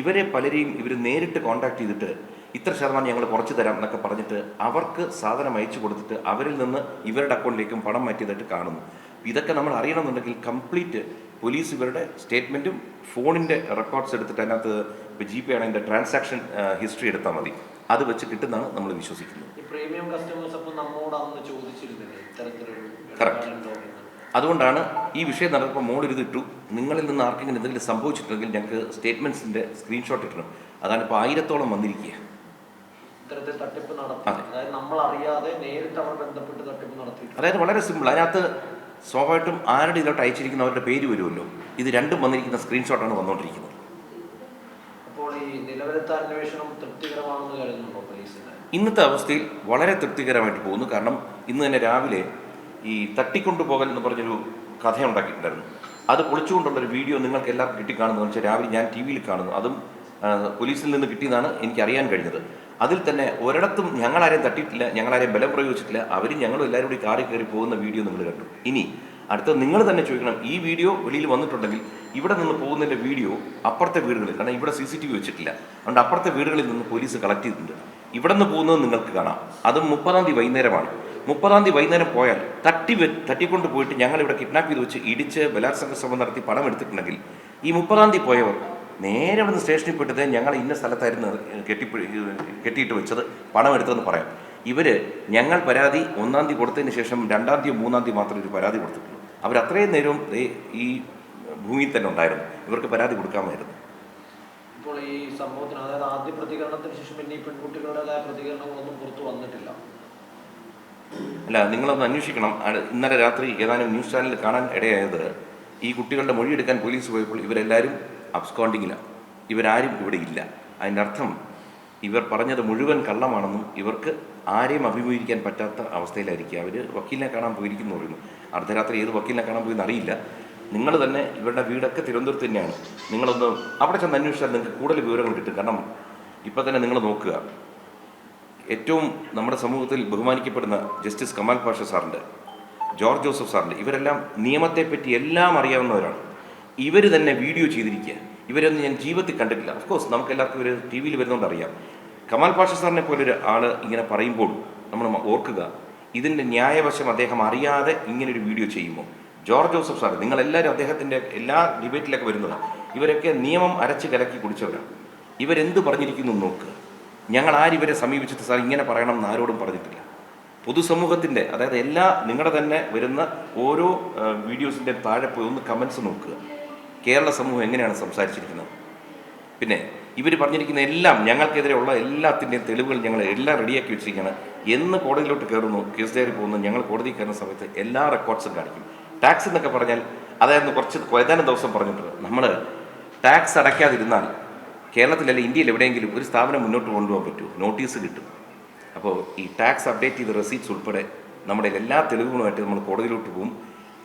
ഇവരെ പലരെയും ഇവർ നേരിട്ട് കോൺടാക്ട് ചെയ്തിട്ട് ഇത്ര ശതമാനം ഞങ്ങൾ കുറച്ച് തരാം എന്നൊക്കെ പറഞ്ഞിട്ട് അവർക്ക് സാധനം അയച്ചു കൊടുത്തിട്ട് അവരിൽ നിന്ന് ഇവരുടെ അക്കൗണ്ടിലേക്കും പണം മാറ്റിയതായിട്ട് കാണുന്നു. ഇതൊക്കെ നമ്മൾ അറിയണമെന്നുണ്ടെങ്കിൽ കംപ്ലീറ്റ് പോലീസ് ഇവരുടെ സ്റ്റേറ്റ്മെന്റും ഫോണിന്റെ റെക്കോർഡ്സ് എടുത്തിട്ട് അതിനകത്ത് ഇപ്പോൾ ജി പേ ആണ് അതിന്റെ ട്രാൻസാക്ഷൻ ഹിസ്റ്ററി എടുത്താൽ മതി. അത് വെച്ച് കിട്ടുന്നതാണ് നമ്മൾ വിശ്വസിക്കുന്നത്. ഈ അതുകൊണ്ടാണ് ഈ വിഷയം നടന്നപ്പോൾ മോൾ ഇട്ടു നിങ്ങളിൽ നിന്ന് ആർക്കെങ്കിലും എന്തെങ്കിലും സംഭവിച്ചിട്ടുണ്ടെങ്കിൽ ഞങ്ങൾക്ക് സ്റ്റേറ്റ്മെന്റ്സിന്റെ സ്ക്രീൻഷോട്ട് ഇട്ടണം അതാണ് ഇപ്പോൾ ആയിരത്തോളം വന്നിരിക്കുക ഇത്തരത്തിൽ തട്ടിപ്പ് നടത്തി. അതായത് നമ്മൾ അറിയാതെ നേരിട്ട് അവർ ബന്ധപ്പെട്ട് തട്ടിപ്പ് നടത്തി അതായത് വളരെ സിമ്പിൾ. അതിനകത്ത് സ്വാഭാവികമായിട്ടും ആരുടെ ഇതിലോട്ട് അയച്ചിരിക്കുന്ന അവരുടെ പേര് വരുമല്ലോ. ഇത് രണ്ടും വന്നിരിക്കുന്ന സ്ക്രീൻഷോട്ടാണ് വന്നുകൊണ്ടിരിക്കുന്നത് അപ്പോൾ ഈ നിലവിലത്തെ അന്വേഷണം തൃപ്തികരമാണെന്ന് കരുതുന്നുണ്ടോ പോലീസിന്? ഇന്നത്തെ അവസ്ഥയിൽ വളരെ തൃപ്തികരമായിട്ട് പോകുന്നു. കാരണം ഇന്ന് തന്നെ രാവിലെ ഈ തട്ടിക്കൊണ്ടുപോകൽ എന്ന് പറഞ്ഞൊരു കഥ ഉണ്ടാക്കിയിട്ടുണ്ടായിരുന്നു അത് പൊളിച്ചുകൊണ്ടുള്ളൊരു വീഡിയോ നിങ്ങൾക്ക് എല്ലാവർക്കും കിട്ടിക്കാണെന്ന് വെച്ചാൽ രാവിലെ ഞാൻ ടി വിയിൽ കാണുന്നു. അതും പോലീസിൽ നിന്ന് കിട്ടിയതാണ് എനിക്ക് അറിയാൻ കഴിഞ്ഞത്. അതിൽ തന്നെ ഒരിടത്തും ഞങ്ങളാരെയും തട്ടിയിട്ടില്ല ഞങ്ങളാരെയും ബലം പ്രയോഗിച്ചിട്ടില്ല അവരും ഞങ്ങളും എല്ലാവരും കൂടി കാറി കയറി പോകുന്ന വീഡിയോ നിങ്ങൾ കണ്ടു. ഇനി അടുത്തത് നിങ്ങൾ തന്നെ ചോദിക്കണം ഈ വീഡിയോ വെളിയിൽ വന്നിട്ടുണ്ടെങ്കിൽ ഇവിടെ നിന്ന് പോകുന്നതിന്റെ വീഡിയോ അപ്പുറത്തെ വീടുകളിൽ കാരണം ഇവിടെ സി സി ടി വി വെച്ചിട്ടില്ല. അതുകൊണ്ട് അപ്പുറത്തെ വീടുകളിൽ നിന്ന് പോലീസ് കളക്ട് ചെയ്തിട്ടുണ്ട്. ഇവിടെ നിന്ന് പോകുന്നത് നിങ്ങൾക്ക് കാണാം. അതും മുപ്പതാം തീയതി വൈകുന്നേരമാണ്. മുപ്പതാം തീയതി വൈകുന്നേരം പോയാൽ തട്ടി തട്ടിക്കൊണ്ട് പോയിട്ട് ഞങ്ങൾ ഇവിടെ കിഡ്നാപ്പ് ചെയ്ത് വെച്ച് ഇടിച്ച് ബലാത്സംഗ ശ്രമം നടത്തി പണം എടുത്തിട്ടുണ്ടെങ്കിൽ ഈ മുപ്പതാം തീയതി പോയവർ നേരെ വന്ന് സ്റ്റേഷനിൽ പോയിട്ട് ഞങ്ങൾ ഇന്ന സ്ഥലത്തായിരുന്നു കെട്ടി കെട്ടിയിട്ട് വെച്ചത് പണം എടുത്തതെന്ന് പറയാം. ഇവർ ഞങ്ങൾ പരാതി ഒന്നാം തീയതി കൊടുത്തതിന് ശേഷം രണ്ടാം തീയതി മൂന്നാം തീയതി മാത്രമേ ഒരു പരാതി കൊടുത്തിട്ടുള്ളൂ. അവർ അത്രയും നേരവും ഈ ഭൂമിയിൽ തന്നെ ഉണ്ടായിരുന്നു. ഇവർക്ക് പരാതി കൊടുക്കാമായിരുന്നു. ഇപ്പോൾ ഈ സംഭവത്തിന് അതായത് ആദ്യ പ്രതികരണത്തിന് ശേഷം പിന്നെ ഈ പെൺകുട്ടികളുടേതായ പ്രതികരണങ്ങളൊന്നും പുറത്തു വന്നിട്ടില്ല. അല്ല നിങ്ങളൊന്ന് അന്വേഷിക്കണം. ഇന്നലെ രാത്രി ഏതാനും ന്യൂസ് ചാനലിൽ കാണാൻ ഇടയായത് ഈ കുട്ടികളുടെ മൊഴിയെടുക്കാൻ പോലീസ് പോയപ്പോൾ ഇവരെല്ലാവരും അബ്സ്കോണ്ടിങ്ങിലാണ് ഇവരാരും ഇവിടെ ഇല്ല. അതിന്റെ അർത്ഥം ഇവർ പറഞ്ഞത് മുഴുവൻ കള്ളമാണെന്നും ഇവർക്ക് ആരെയും അഭിമുഖീകരിക്കാൻ പറ്റാത്ത അവസ്ഥയിലായിരിക്കും. അവർ വക്കീലിനെ കാണാൻ പോയിരിക്കുന്നു പറയുന്നു. അർദ്ധരാത്രി ഏത് വക്കീലിനെ കാണാൻ പോയി അറിയില്ല നിങ്ങൾ തന്നെ ഇവരുടെ വീടൊക്കെ തിരുവനന്തപുരത്ത് തന്നെയാണ്. നിങ്ങളൊന്ന് അവിടെ ചെന്ന് അന്വേഷിച്ചാൽ നിങ്ങൾക്ക് കൂടുതൽ വിവരങ്ങൾ കിട്ടും. കാരണം ഇപ്പം തന്നെ നിങ്ങൾ നോക്കുക. ഏറ്റവും നമ്മുടെ സമൂഹത്തിൽ ബഹുമാനിക്കപ്പെടുന്ന ജസ്റ്റിസ് കമാൽ പാഷ സാറിന്റെ ജോർജ് ജോസഫ് സാറിന്റെ ഇവരെല്ലാം നിയമത്തെപ്പറ്റി എല്ലാം അറിയാവുന്നവരാണ്. ഇവർ തന്നെ വീഡിയോ ചെയ്തിരിക്കുക. ഇവരൊന്നും ഞാൻ ജീവിതത്തിൽ കണ്ടിട്ടില്ല. ഓഫ് കോഴ്സ് നമുക്ക് എല്ലാവർക്കും ഇവർ ടി വിയിൽ വരുന്നതുകൊണ്ട് അറിയാം. കമാൽ പാഷ സാറിനെ പോലൊരു ആൾ ഇങ്ങനെ പറയുമ്പോൾ നമ്മൾ ഓർക്കുക ഇതിന്റെ ന്യായവശം അദ്ദേഹം അറിയാതെ ഇങ്ങനൊരു വീഡിയോ ചെയ്യുമോ ജോർജ് ജോസഫ് സാർ നിങ്ങളെല്ലാവരും അദ്ദേഹത്തിന്റെ എല്ലാ ഡിബേറ്റിലൊക്കെ വരുന്നതാണ് ഇവരൊക്കെ നിയമം അരച്ച് കലക്കി കുടിച്ചവരാണ് ഇവരെന്ത് പറഞ്ഞിരിക്കുന്നു നോക്കുക ഞങ്ങൾ ആരിവരെ സമീപിച്ചിട്ട് സാർ ഇങ്ങനെ പറയണം എന്ന് ആരോടും പറഞ്ഞിട്ടില്ല. പൊതുസമൂഹത്തിന്റെ അതായത് എല്ലാ നിങ്ങളുടെ തന്നെ വരുന്ന ഓരോ വീഡിയോസിന്റെ താഴെ പോയി ഒന്ന് കമൻസ് നോക്കുക. കേരള സമൂഹം എങ്ങനെയാണ് സംസാരിച്ചിരിക്കുന്നത്? പിന്നെ ഇവർ പറഞ്ഞിരിക്കുന്ന എല്ലാം ഞങ്ങൾക്കെതിരെയുള്ള എല്ലാത്തിന്റെയും തെളിവുകൾ ഞങ്ങൾ എല്ലാം റെഡിയാക്കി വെച്ചിരിക്കുകയാണ്. എന്ന് കോടതിയിലോട്ട് കയറുന്നു കേസ് ഡയറി പോകുന്നു ഞങ്ങൾ കോടതി കയറുന്ന സമയത്ത് എല്ലാ റെക്കോർഡ്സും കാണിക്കും. ടാക്സ് എന്നൊക്കെ പറഞ്ഞാൽ അതായിരുന്നു കുറച്ച് ഏതാനും ദിവസം പറഞ്ഞിട്ടുള്ളത് നമ്മൾ ടാക്സ് അടയ്ക്കാതിരുന്നാൽ കേരളത്തിലല്ല ഇന്ത്യയിൽ എവിടെയെങ്കിലും ഒരു സ്ഥാപനം മുന്നോട്ട് കൊണ്ടുപോകാൻ പറ്റുമോ? നോട്ടീസ് കിട്ടും. അപ്പോൾ ഈ ടാക്സ് അപ്ഡേറ്റ് ചെയ്ത റെസീറ്റ്സ് ഉൾപ്പെടെ നമ്മുടെ എല്ലാ തെളിവുകളുമായിട്ട് നമ്മൾ കോടതിയിലോട്ട് പോകും.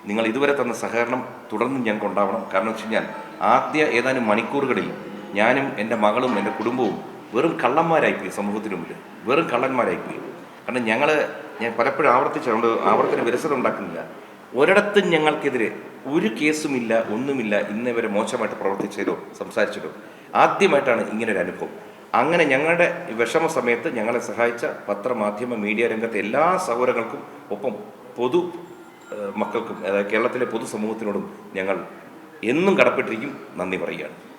നിങ്ങൾ ഇതുവരെ തന്ന സഹകരണം തുടർന്നും ഞാൻ കൊണ്ടാവണം കാരണം വെച്ച് കഴിഞ്ഞാൽ ആദ്യ ഏതാനും മണിക്കൂറുകളിൽ ഞാനും എന്റെ മകളും എന്റെ കുടുംബവും വെറും കള്ളന്മാരായിപ്പോയി സമൂഹത്തിന് മുമ്പിൽ വെറും കള്ളന്മാരായിപ്പോയി. കാരണം ഞങ്ങൾ ഞാൻ പലപ്പോഴും ആവർത്തിച്ചുകൊണ്ട് ആവർത്തന വിരസത ഉണ്ടാക്കുന്നില്ല. ഒരിടത്തും ഞങ്ങൾക്കെതിരെ ഒരു കേസുമില്ല ഒന്നുമില്ല ഇന്നേ വരെ മോശമായിട്ട് പ്രവർത്തിച്ചതോ സംസാരിച്ചതോ ആദ്യമായിട്ടാണ് ഇങ്ങനൊരു അനുഭവം. അങ്ങനെ ഞങ്ങളുടെ വിഷമ സമയത്ത് ഞങ്ങളെ സഹായിച്ച പത്രമാധ്യമ മീഡിയ രംഗത്തെ എല്ലാ സഹോദരങ്ങൾക്കും ഒപ്പം പൊതു മക്കൾക്കും അതായത് കേരളത്തിലെ പൊതുസമൂഹത്തിനോടും ഞങ്ങൾ എന്നും കടപ്പെട്ടിരിക്കും. നന്ദി പറയുകയാണ്.